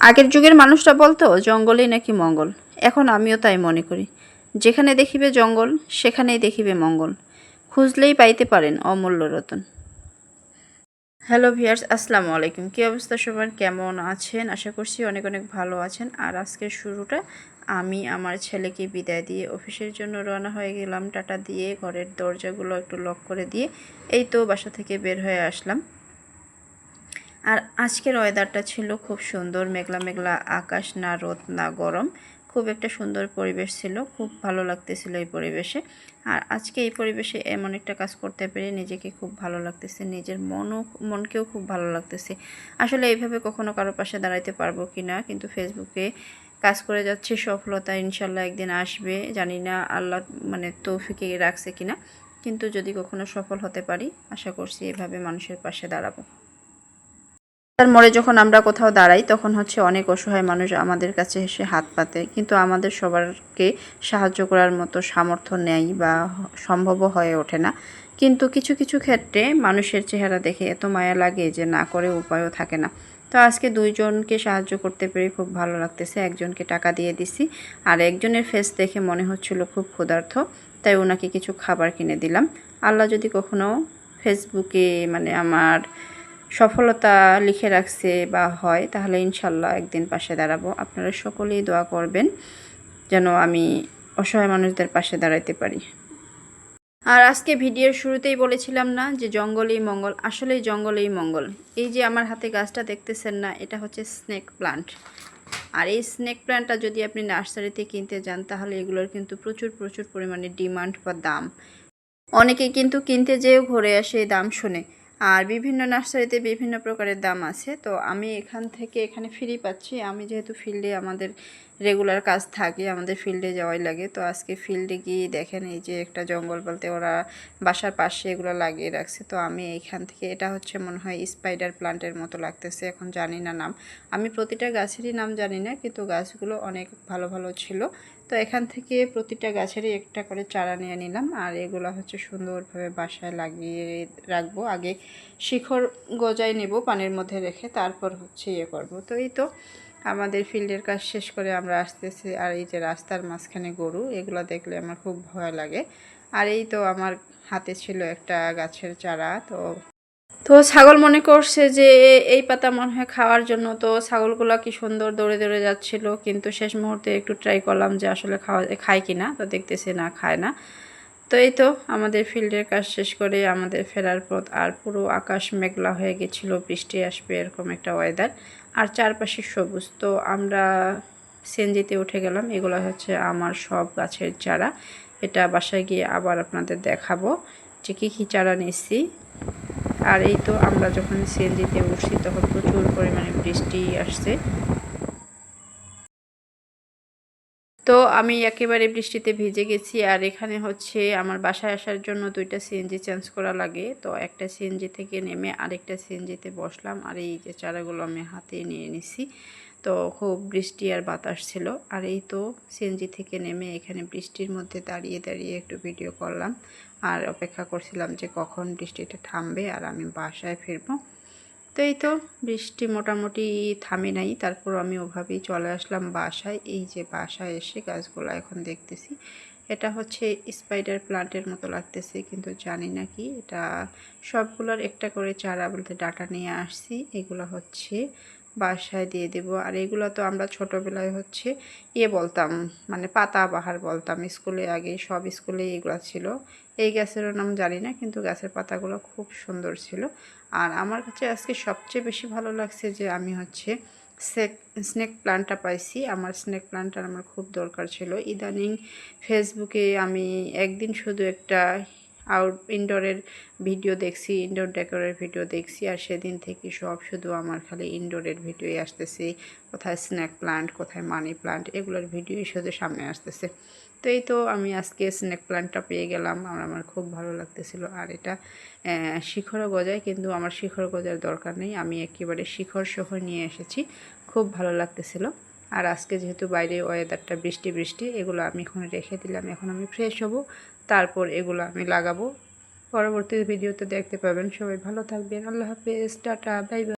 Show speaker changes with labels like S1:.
S1: আগের যুগের মানুষরা বলতো, জঙ্গলেই নাকি মঙ্গল? এখন আমিও তাই মনে করি। যেখানে দেখিবে জঙ্গল, সেখানেই দেখিবে মঙ্গল। খুঁজলেই পাইতে পারেন অমূল্য রতন। হ্যালো ভিয়ার্স আসসালামু আলাইকুম। কী অবস্থা সবার? কেমন আছেন? আশা করছি অনেক অনেক ভালো আছেন। আর আজকের শুরুটা আমি আমার ছেলেকে বিদায় দিয়ে অফিসের জন্য রওনা হয়ে গেলাম। টাটা দিয়ে ঘরের দরজাগুলো একটু লক করে দিয়ে এই তো বাসা থেকে বের হয়ে আসলাম। আর আজকের ওয়েদারটা ছিল খুব সুন্দর, মেঘলা মেঘলা আকাশ, না রোদ, না গরম। খুব একটা সুন্দর পরিবেশ ছিল, খুব ভালো লাগতেছিল এই পরিবেশে। আর আজকে এই পরিবেশে এমন একটা কাজ করতে পেরে নিজেকে খুব ভালো লাগতেছে, নিজের মনও, মনকেও খুব ভালো লাগতেছে। আসলে এইভাবে কখনো কারও পাশে দাঁড়াইতে পারব কি না, কিন্তু ফেসবুকে কাজ করে যাচ্ছে, সফলতা ইনশাল্লাহ একদিন আসবে। জানি না আল্লাহ মানে তৌফিকে রাখছে কিনা কিন্তু যদি কখনো সফল হতে পারি, আশা করছি এভাবে মানুষের পাশে দাঁড়াবো। তার মোড়ে যখন আমরা কোথাও দাঁড়াই, তখন হচ্ছে অনেক অসহায় মানুষ আমাদের কাছে এসে হাত পাতে। কিন্তু আমাদের সবারকে সাহায্য করার মতো সামর্থ্য নেই বা সম্ভবও হয়ে ওঠে না। কিন্তু কিছু কিছু ক্ষেত্রে মানুষের চেহারা দেখে এত মায়া লাগে যে না করে উপায়ও থাকে না। তো আজকে দুইজনকে সাহায্য করতে পেরে খুব ভালো লাগতেছে। একজনকে টাকা দিয়ে দিছি আর একজনের ফেস দেখে মনে হচ্ছিল খুব ক্ষুধার্থ তাই ওনাকে কিছু খাবার কিনে দিলাম। আল্লাহ যদি কখনো ফেসবুকে মানে আমার সফলতা লিখে রাখছে বা হয়, তাহলে ইনশাল্লাহ একদিন পাশে দাঁড়াবো। আপনারা সকলেই দোয়া করবেন যেন আমি অসহায় মানুষদের পাশে দাঁড়াইতে পারি। আর আজকে ভিডিওর শুরুতেই বলেছিলাম না যে জঙ্গলেই মঙ্গল, আসলেই জঙ্গলেই মঙ্গল। এই যে আমার হাতে গাছটা দেখতেছেন না, এটা হচ্ছে স্নেক প্লান্ট আর এই স্নেক প্লান্টটা যদি আপনি নার্সারিতে কিনতে যান, তাহলে এগুলোর কিন্তু প্রচুর প্রচুর পরিমাণে ডিমান্ড বা দাম। অনেকে কিন্তু কিনতে যেয়েও ঘুরে আসে দাম শুনে। আর বিভিন্ন নার্সারিতে বিভিন্ন প্রকারের দাম আছে। তো আমি এখান থেকে এখানে ফ্রি পাচ্ছি। আমি যেহেতু ফিল্ডে আমাদের রেগুলার কাজ থাকে, আমাদের ফিল্ডে যাওয়াই লাগে। তো আজকে ফিল্ডে গিয়ে দেখেন এই যে একটা জঙ্গল বলতে ওরা বাসার পাশে এগুলো লাগিয়ে রাখছে। তো আমি এইখান থেকে, এটা হচ্ছে মনে হয় স্পাইডার প্লান্টের মতো লাগতেছে, এখন জানি না নাম। আমি প্রতিটা গাছেরই নাম জানি না, কিন্তু গাছগুলো অনেক ভালো ভালো ছিল। তো এখান থেকে প্রতিটা গাছেরই একটা করে চারা নিয়ে নিলাম। আর এগুলো হচ্ছে সুন্দরভাবে বাসায় লাগিয়ে রাখব। আগে শিখর গজায় নেব পানির মধ্যে রেখে, তারপর হচ্ছে ইয়ে করব। তো এই তো আমাদের ফিল্ডের কাজ শেষ করে আমরা আসতেছি। আর এই যে রাস্তার মাঝখানে গরু, এগুলো দেখলে আমার খুব ভয় লাগে। আর এই তো আমার হাতে ছিল একটা গাছের চারা, তো তো ছাগল মনে করছে যে এই পাতা মনে হয় খাওয়ার জন্য, তো ছাগলগুলো কি সুন্দর দৌড়ে দৌড়ে যাচ্ছিল, কিন্তু শেষ মুহূর্তে একটু ট্রাই করলাম যে আসলে খাওয়া, খায় কি না তো দেখতেছে না, খায় না। তো এই তো আমাদের ফিল্ডের কাজ শেষ করে আমাদের ফেরার পথ, আর পুরো আকাশ মেঘলা হয়ে গেছিল, বৃষ্টি আসবে এরকম একটা ওয়েদার আর চারপাশে সবুজ। তো আমরা সেনজিতে উঠে গেলাম, এগুলো হচ্ছে আমার সব গাছের চারা, এটা বাসায় গিয়ে আবার আপনাদের দেখাবো যে কী কী চারা নিচ্ছি। আর এই তো আমরা যখন সেল দিতে উঠছি, তখন প্রচুর পরিমাণে বৃষ্টি আসছে। তো আমি একেবারে বৃষ্টিতে ভিজে গেছি, আর এখানে হচ্ছে আমার বাসায় আসার জন্য দুইটা সিএনজি চেঞ্জ করা লাগে। তো একটা সিএনজি থেকে নেমে আরেকটা সিএনজিতে বসলাম, আর এই যে চারাগুলো আমি হাতে নিয়ে নিছি। তো খুব বৃষ্টি আর বাতাস ছিল। আর এই তো সিএনজি থেকে নেমে এখানে বৃষ্টির মধ্যে দাঁড়িয়ে দাঁড়িয়ে একটু ভিডিও করলাম। আর অপেক্ষা করছিলাম যে কখন বৃষ্টিটা থামবে আর আমি বাসায় ফিরবো। তো এই তো বৃষ্টি মোটামুটি থামে নাই। তারপর আমি ওভাবেই চলে আসলাম বাসায়। এই যে বাসায় এসে গাছগুলো এখন দেখতেছি। এটা হচ্ছে স্পাইডার প্লান্টের মতো লাগতেছে, কিন্তু জানি না কি। এটা সবগুলোর একটা করে চারা বলতে ডাটা নিয়ে আসছি। এগুলো হচ্ছে বাসায় দিয়ে দেব। আর এগুলো তো আমরা ছোটোবেলায় হচ্ছে ইয়ে বলতাম মানে পাতা বাহার বলতাম। স্কুলে আগে সব স্কুলে এগুলো ছিল। এই গাছেরও নাম জানি না, কিন্তু গাছের পাতাগুলো খুব সুন্দর ছিল। আর আমার কাছে আজকে সবচেয়ে বেশি ভালো লাগছে যে আমি হচ্ছে সেক স্নেক প্লান্টটা পাইছি। আমার স্নেক প্লান্টটার আমার খুব দরকার ছিল। ইদানিং ফেসবুকে আমি একদিন শুধু একটা আউট ইনডোরের ভিডিও দেখছি ইনডোর ডেকোরের ভিডিও দেখছি, আর সেদিন থেকে সব শুধু আমার খালি ইনডোরের ভিডিওই আসতেছে। কোথায় স্ন্যাক প্লান্ট কোথায় মানি প্লান্ট এগুলোর ভিডিওই শুধু সামনে আসতেছে। তো এই তো আমি আজকে স্নেক প্লান্টটা পেয়ে গেলাম, আর আমার খুব ভালো লাগতেছিল। আর এটা শিখরও গজায়, কিন্তু আমার শিখর গজার দরকার নেই। আমি একেবারে শিখর শহর নিয়ে এসেছি। খুব ভালো লাগতেছিল। আর আজকে যেহেতু বাইরে ওয়েদারটা বৃষ্টি বৃষ্টি, এগুলো আমি এখন রেখে দিলাম। এখন আমি ফ্রেশ হব, তারপর এগুলো আমি লাগাবো। পরবর্তী ভিডিওতে দেখতে পাবেন। সবাই ভালো থাকবেন। আল্লাহ হাফেজ। টাটা। Bye bye.